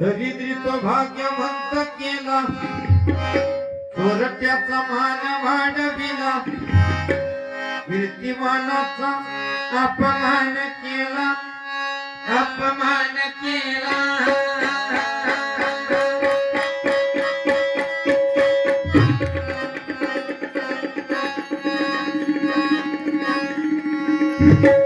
दरिद्रित भाग्य भक्त केला. थोरट्याचा मान भाडविला कीर्तिमानाचा अपमान केला. अपमान केला. thank you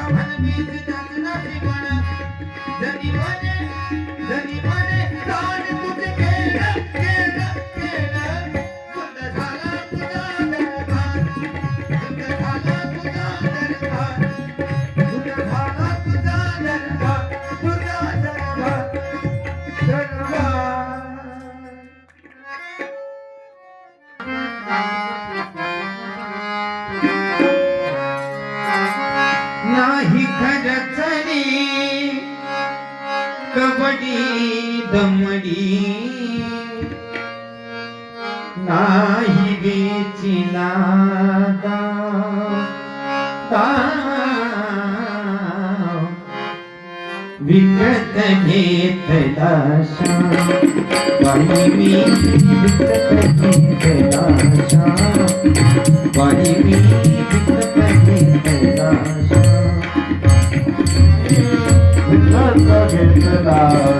कमल बीज तंग न ठिकाण जगी बने कबडी दमडी। नाही वेचिला विकत घेतला बाई मी विकत घेतला बाई मी विकत uh,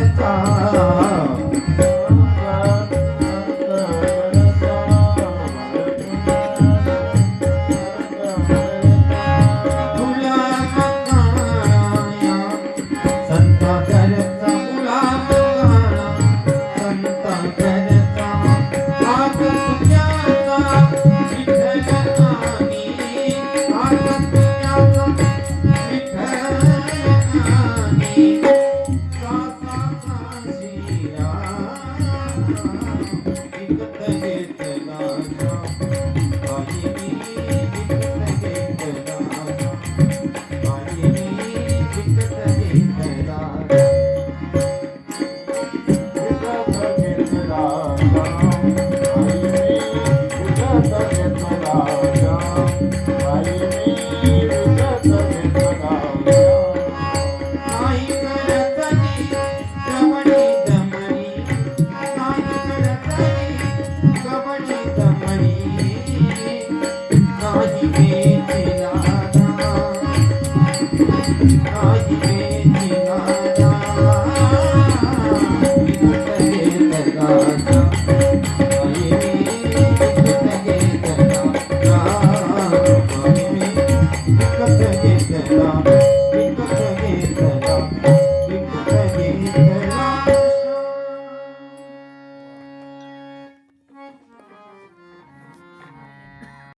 Gegner